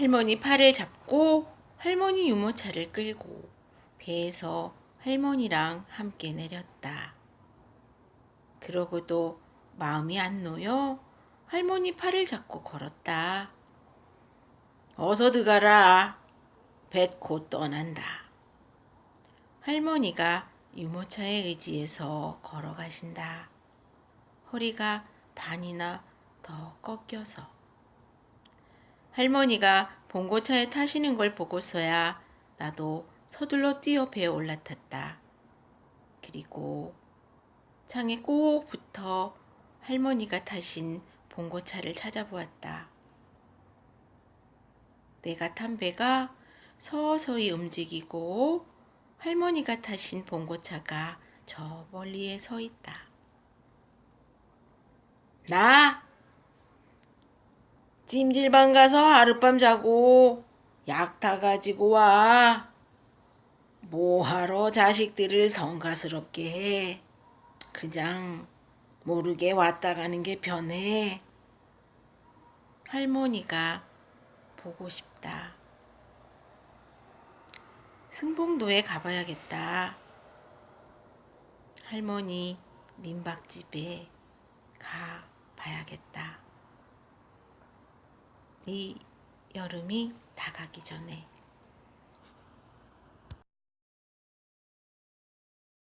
할머니 팔을 잡고 할머니 유모차를 끌고 배에서 할머니랑 함께 내렸다. 그러고도 마음이 안 놓여 할머니 팔을 잡고 걸었다. 어서 들어가라. 뱃곧 떠난다. 할머니가 유모차에 의지해서 걸어가신다. 허리가 반이나 더 꺾여서. 할머니가 봉고차에 타시는 걸 보고서야 나도 서둘러 뛰어 배에 올라탔다. 그리고 창에 꼭 붙어 할머니가 타신 봉고차를 찾아보았다. 내가 탄 배가 서서히 움직이고 할머니가 타신 봉고차가 저 멀리에 서 있다. 나 찜질방 가서 하룻밤 자고 약 다 가지고 와. 뭐하러 자식들을 성가스럽게 해. 그냥 모르게 왔다 가는 게 편해. 할머니가 보고 싶다. 승봉도에 가봐야겠다. 할머니 민박집에 가봐야겠다. 이 여름이 다가기 전에